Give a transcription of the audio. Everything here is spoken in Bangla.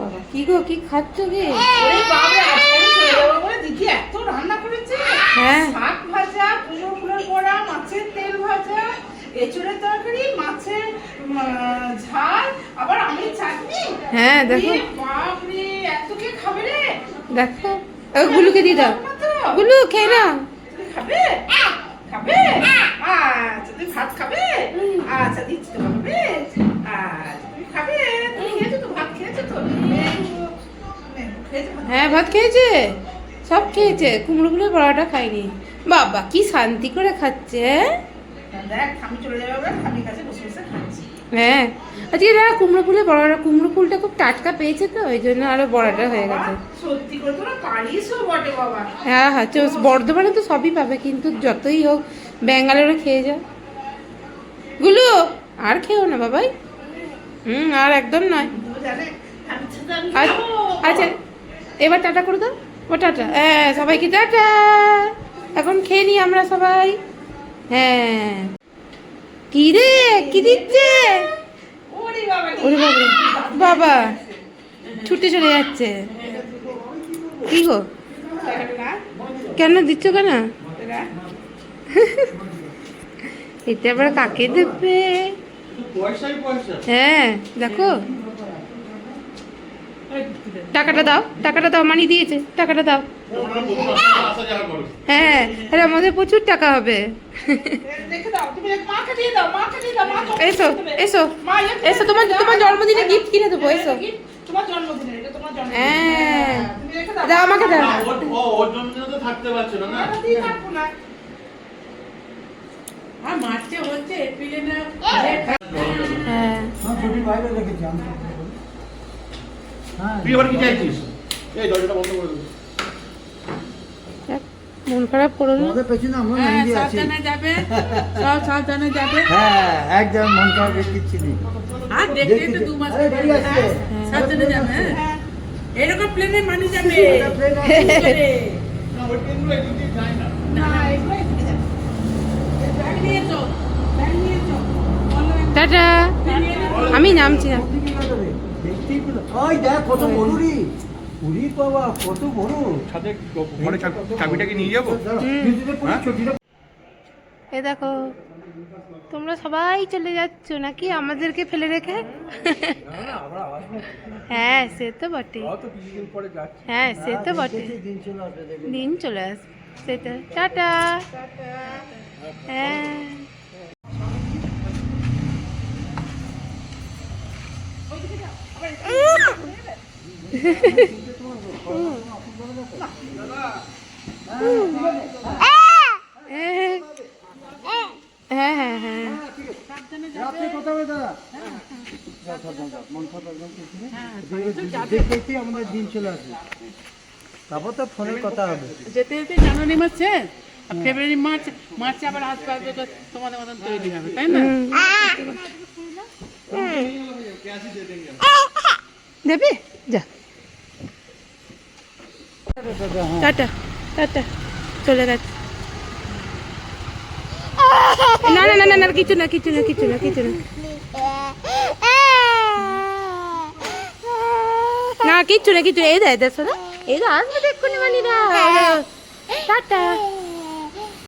বাবা কি গো কি খাচ্ছ কি দিদি এত রান্না করেছে। হ্যাঁ। শাক ভাজা কুমড়ো ফুলের বড়া মাছের তেল ভাজা এঁচড়ের তরকারি মাছের ঝাল আবার আমের চাটনি। হ্যাঁ দেখো। বাপরে এত কে খাবে রে? দেখো। ও গুলুকে দিয়ে দাও? গুলু খেয়ে নাও। খাবে? খাবে? আচ্ছা তুমি ভাত খাবে? আচ্ছা দিচ্ছি তো খাবে হ্যাঁ ভাত খেয়েছে? সব খেয়েছে কুমড়োগুলো বড়াটা খাইনি। বাবা কি শান্তি করে খাচ্ছে হ্যাঁ? হ্যাঁ আজকে না কুমড়ো ফুলে বড়াটা কুমড়ো ফুলটা খুব টাটকা পেয়েছে তো ওই জন্য আরও বড়াটা হয়ে গেছে। হ্যাঁ হ্যাঁ চো- বর্ধমানে তো সবই পাবে কিন্তু যতই হোক ব্যাঙ্গালোরে খেয়ে যাও। গুলো আর খেও না বাবাই? হুম আর একদম নয়। আচ্ছা আচ্ছা এবার টাটা করে দাও। ও টাটা। হ্যাঁ সবাইকে টাটা। এখন খেয়ে নিই আমরা সবাই। হ্যাঁ। কি রে? কি দিচ্ছে? ওরে বাবা বাবা। বাবা। ছুটে চলে যাচ্ছে। কি গো? কেন দিচ্ছ কেন? এটা আবার কাকে দেবে? হ্যাঁ দেখো। টাকাটা দাও টাকাটা দাও মানি দিয়েছে, টাকাটা দাও। হ্যাঁ আরে আমাদের প্রচুর টাকা হবে। এসো এসো এসো, তোমার তোমার জন্মদিনে গিফট কিনে দেবো, এসো। হ্যাঁ। দাও, আমাকে দাও। হ্যাঁ। তুই এবার কি চাইছিস? এই দরজাটা বন্ধ করে দেবো দেখ, মন খারাপ করো না। আমাদের পেছনে আমরা হ্যাঁ আছি। সাবধানে যাবে। সব সাবধানে যাবে। হ্যাঁ একদম মন খারাপ কিচ্ছু নেই। আর দেখতে তো দু মাস আরে বেরিয়ে আসছে। সাবধানে যাবে হ্যাঁ। এরকম প্লেনে মানুষ যাবে। এটা plane আছে। কি করে? না ওই ট্রেনগুলো একদিন যায় না। না, এগুলো এদিকে যাবে। ব্যাগ নিয়ে চো ব্যাগ নিয়ে চো টাটা। আমি নামছি না ওদিকে না যাবে। দেখতেই পেল। ওই দেখ কত বড় রে বাবা কত বড়। সাথে ঘরে চাবিটাকে নিয়ে যাব? পুরো হ্যাঁ? এ দেখো তোমরা সবাই চলে যাচ্ছ নাকি? আমাদেরকে ফেলে রেখে? হ্যাঁ সে তো বটে হ্যাঁ সে তো বটে দিন চলে আসবে দেখবে। দিন চলে আসবে সেটা টাটা। হ্যাঁ। হ্যাঁ হ্যাঁ হ্যাঁ রাত্রে দিন চলে আসবে তারপর তো ফোনের কথা হবে যেতে যেতে জানুয়ারি মাসে আর ফেব্রুয়ারি মার্চ, মার্চে আবার আসবে আসবে তো তোমাদের মতন তৈরি হবে, তাই না? দেবে, যা। টাটা টাটা, চলে গেছে। না না না না কিছু না কিছু না কিছু না কিছু না। না কিচ্ছু না, কিছু এই দেয় দেখো না এই আসবে দেখুন মানি না টাটা।